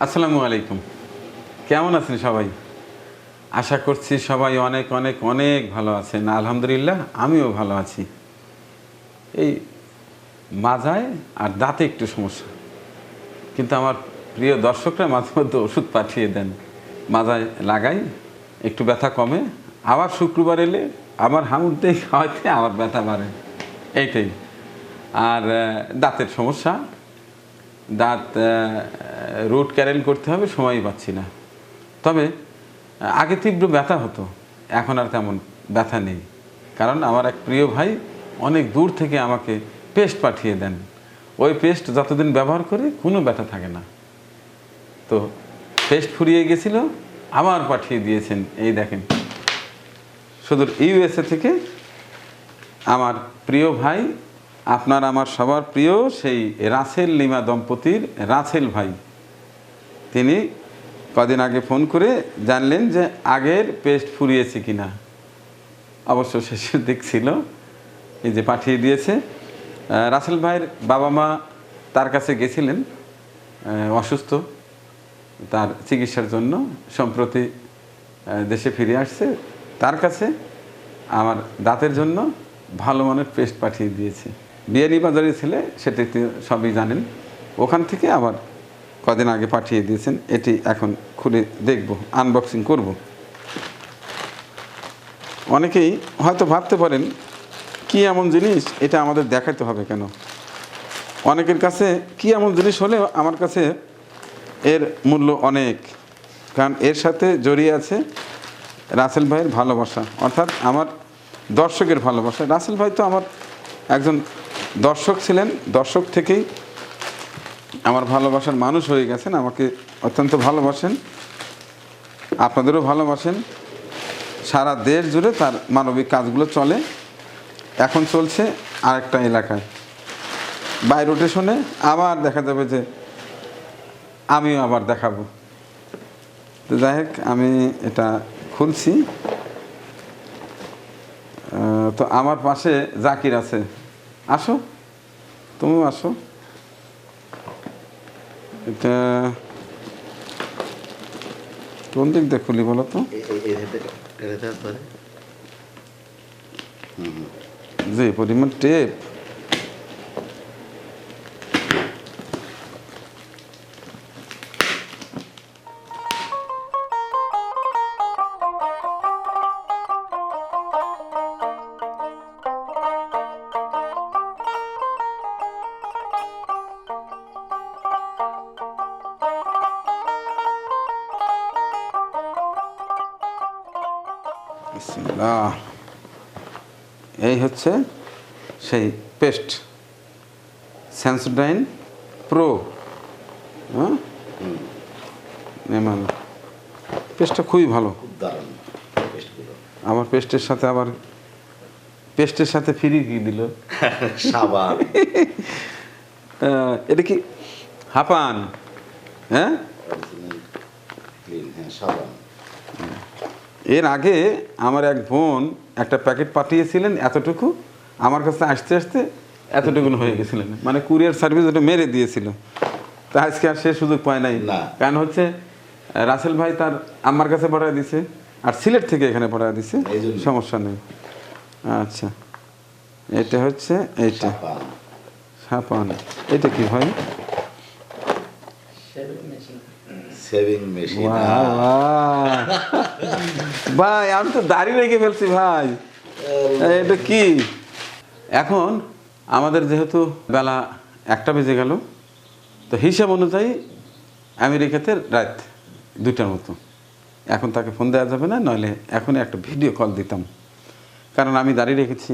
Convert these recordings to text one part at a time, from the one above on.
আসসালামু আলাইকুম। কেমন আছেন সবাই? আশা করছি সবাই অনেক অনেক অনেক ভালো আছেন। আলহামদুলিল্লাহ, আমিও ভালো আছি। এই মাজায় আর দাঁতে একটু সমস্যা। কিন্তু আমার প্রিয় দর্শকরা মাঝে মধ্যে ওষুধ পাঠিয়ে দেন। মাজায় লাগাই, একটু ব্যথা কমে, আবার শুক্রবার এলে আমার হামুরতেই খাওয়াতে আমার ব্যথা বাড়ে। এইটাই। আর দাঁতের সমস্যা দাঁত রুট ক্যারেল করতে হবে, সময়ই পাচ্ছি না। তবে আগে তীব্র ব্যথা হতো, এখন আর তেমন ব্যথা নেই। কারণ আমার এক প্রিয় ভাই অনেক দূর থেকে আমাকে পেস্ট পাঠিয়ে দেন। ওই পেস্ট যতদিন ব্যবহার করি, কোনো ব্যথা থাকে না। তো, পেস্ট ফুরিয়ে গেছিল, আবার পাঠিয়ে দিয়েছেন, এই দেখেন। সুদূর ইউএসএ থেকে আমার প্রিয় ভাই আপনার আমার সবার প্রিয় সেই রাসেল লিমা দম্পতির রাসেল ভাই। তিনি কদিন আগে ফোন করে জানলেন যে আগের পেস্ট ফুরিয়েছে কিনা। অবশ্য শেষের দিক ছিল এই যে পাঠিয়ে দিয়েছে। রাসেল ভাইয়ের বাবা মা তার কাছে গেছিলেন অসুস্থ। তার চিকিৎসার জন্য সম্প্রতি দেশে ফিরে আসছে। তার কাছে আমার দাঁতের জন্য ভালো মানের পেস্ট পাঠিয়ে দিয়েছে। বিয়ানি বাজারে ছেলে, সেটা সবই জানেন। ওখান থেকে আবার কদিন আগে পাঠিয়ে দিয়েছেন, এটি এখন খুলে দেখব আনবক্সিং করব। অনেকেই হয়তো ভাবতে পারেন, কি এমন জিনিস এটা আমাদের দেখাতে হবে কেন? অনেকের কাছে কি এমন জিনিস হলে আমার কাছে এর মূল্য অনেক, কারণ এর সাথে জড়িয়ে আছে রাসেল ভাইয়ের ভালোবাসা। অর্থাৎ আমার দর্শকের ভালোবাসা। রাসেল ভাই তো আমার একজন দর্শক ছিলেন, দর্শক থেকেই আমার ভালোবাসার মানুষ হয়ে গেছেন, আমাকে অত্যন্ত ভালোবাসেন, আপনাদেরও ভালোবাসেন। সারা দেশ জুড়ে তার মানবিক কাজগুলো চলে, এখন চলছে আরেকটা এলাকায়। বাই রোটেশনে আবার দেখা যাবে যে আমিও আবার দেখাবো। তো যাই হোক, আমি এটা খুলছি। তো আমার পাশে জাকির আছে। আসো। তুমিও আসো। এটা কোন দিক দিয়ে খুলি বলো তো? যে পরিমাণ টেপ এই হচ্ছে সেই পেস্ট স্যান্সোডাইন প্রো হ্যাঁ পেস্টটা খুবই ভালো। আমার পেস্টের সাথে আবার পেস্টের সাথে ফ্রি কি দিল? সাবান। এটা কি হাপান? হ্যাঁ? হ্যাঁ সাবান। এর আগে আমার এক বোন একটা প্যাকেট পাঠিয়েছিলেন এতটুকু আমার কাছে আসতে আসতে এতটুকু হয়ে গেছিলেন। মানে কুরিয়ার সার্ভিস ওটা মেরে দিয়েছিল। তা আজকে আর সে সুযোগ পায় নাই। না। কারণ হচ্ছে রাসেল ভাই তার আমার কাছে পাঠিয়ে দিছে আর সিলেট থেকে এখানে পাঠিয়ে দিছে। সমস্যা নেই। আচ্ছা এটা হচ্ছে এইটা। সাপান এটা কি ভাই? Saving machine. ভাই আমি তো দাঁড়িয়ে রেখে ফেলছি ভাই। এটা কি? এখন আমাদের যেহেতু বেলা একটা বেজে গেল তো হিসাব অনুযায়ী আমেরিকাতে রাত দুইটার মতো। এখন তাকে ফোন দেওয়া যাবে না নইলে এখন একটা ভিডিও কল দিতাম। কারণ আমি দাঁড়িয়ে রেখেছি।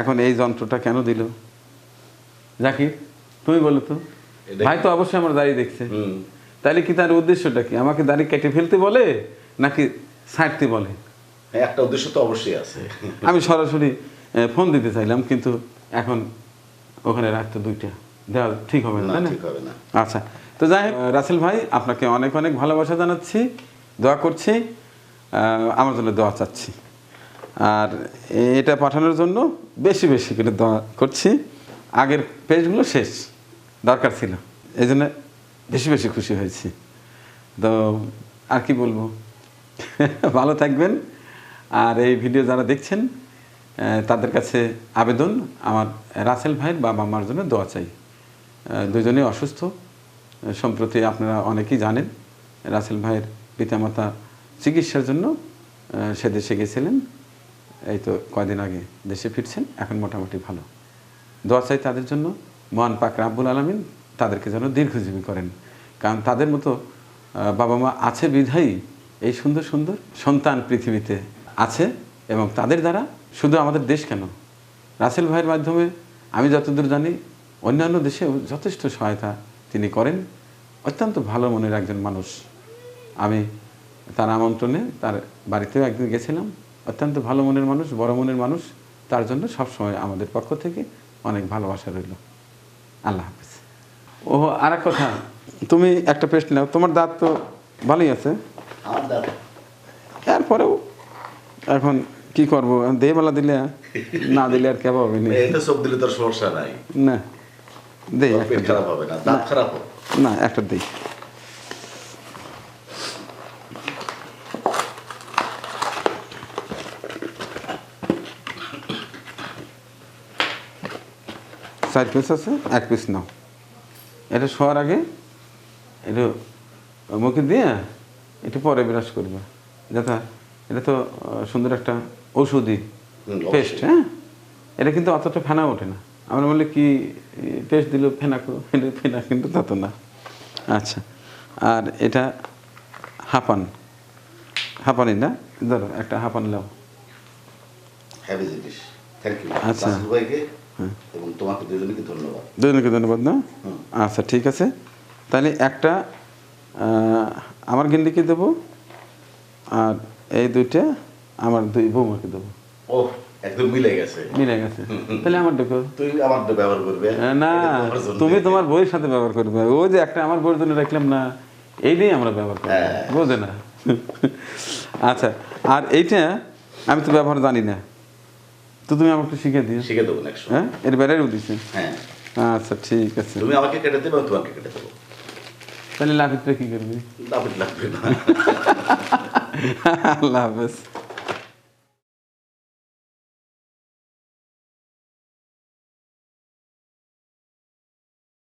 এখন এই যন্ত্রটা কেন দিল? জাকির তুমি বলো তো। ভাই তো অবশ্যই আমার দাঁড়িয়ে দেখছে। তাহলে কি তার উদ্দেশ্যটা কি? আমাকে দাড়ি কেটে ফেলতে বলে নাকি ছাড়তে বলে। একটা উদ্দেশ্য তো অবশ্যই আছে। আমি সরাসরি ফোন দিতে চাইলাম কিন্তু এখন ওখানে রাখতে দুইটা। দেওয়া ঠিক হবে না ঠিক হবে না। আচ্ছা তো যাই হোক, রাসেল ভাই আপনাকে অনেক অনেক ভালোবাসা জানাচ্ছি দোয়া করছি আমার জন্য দোয়া চাচ্ছি। আর এটা পাঠানোর জন্য বেশি বেশি করে দোয়া করছি। আগের পেজগুলো শেষ দরকার ছিল এই জন্য বেশি বেশি খুশি হয়েছি। তো আর কি বলব? ভালো থাকবেন। আর এই ভিডিও যারা দেখছেন তাদের কাছে আবেদন। আমার রাসেল ভাইয়ের বাবা মার জন্য দোয়া চাই। দুজনেই অসুস্থ। সম্প্রতি আপনারা অনেকেই জানেন, রাসেল ভাইয়ের পিতামাতা চিকিৎসার জন্য সে দেশে গেছিলেন। এই তো কয়দিন আগে দেশে ফিরছেন, এখন মোটামুটি ভালো। দোয়া চাই তাদের জন্য। মহান পাক রাব্বুল আলমিন তাদেরকে যেন দীর্ঘজীবী করেন। কারণ তাদের মতো বাবা মা আছে বিধায়ী এই সুন্দর সুন্দর সন্তান পৃথিবীতে আছে এবং তাদের দ্বারা শুধু আমাদের দেশ কেন? রাসেল ভাইয়ের মাধ্যমে আমি যতদূর জানি, অন্যান্য দেশেও যথেষ্ট সহায়তা তিনি করেন। অত্যন্ত ভালো মনের একজন মানুষ। আমি তার আমন্ত্রণে তার বাড়িতেও একদিন গেছিলাম। অত্যন্ত ভালো মনের মানুষ, বড় মনের মানুষ। তার জন্য সবসময় আমাদের পক্ষ থেকে অনেক ভালোবাসা রইল। আল্লাহ হাফিজ। ও আর কথা, তুমি একটা নাও। তোমার দাঁত তো ভালোই আছে। আমার দাদা এরপরেও এখন কি করব? দেহবেলা দিলে না দিলে আর কেবা হবে না। এতে চোখ দিলে তোর সমস্যা নাই। না পেট দিই। খারাপ হবে না দাঁত খারাপ হবে। না একটা দিই চার পিস আছে এক পিস নাও। এটা শোয়ার আগে এটা মুখে দিয়ে একটু পরে বিরাজ করবে। যাতে এটা তো সুন্দর একটা ঔষধি পেস্ট হ্যাঁ? এটা কিন্তু অতটা ফেনা ওঠে না। আমরা বলি কি পেস্ট দিল ফেনা করো এটা ফেনা কিন্তু তা তো না। আচ্ছা আর এটা হাঁপান। হাঁপানি না? ধরো একটা হাঁপান লাও আচ্ছা। রাসেল এবং তোমাকে দুজনকে ধন্যবাদ। দুজনকে ধন্যবাদ না? আচ্ছা ঠিক আছে। তাহলে একটা আমার গিন্ডিকে দেবো? আর এই দুইটা আমার দুই বৌমাকে দেবো। ও একদম মিলে গেছে। মিলে গেছে। তাহলে আমার দেখো তুই আমার ব্যবহার করবে? না তোমার তুমি তোমার বইয়ের সাথে ব্যবহার করবে। ও যে একটা আমার বইয়ের জন্য রাখলাম না এইটাই আমরা ব্যবহার করব। হ্যাঁ। বোঝে না। আচ্ছা আর এইটা আমি তো ব্যবহার জানি না। তো তুমি আমাকে শিখে দিও। শিখে দেবো হ্যাঁ এর দিছে। হ্যাঁ। আচ্ছা ঠিক আছে। তুমি আমাকে কেটে দেবে তোমাকে কেটে দেবো। তাহলে লাফিটটা কি করবি দাবিট লাগবে না আল্লাহ হাফেজ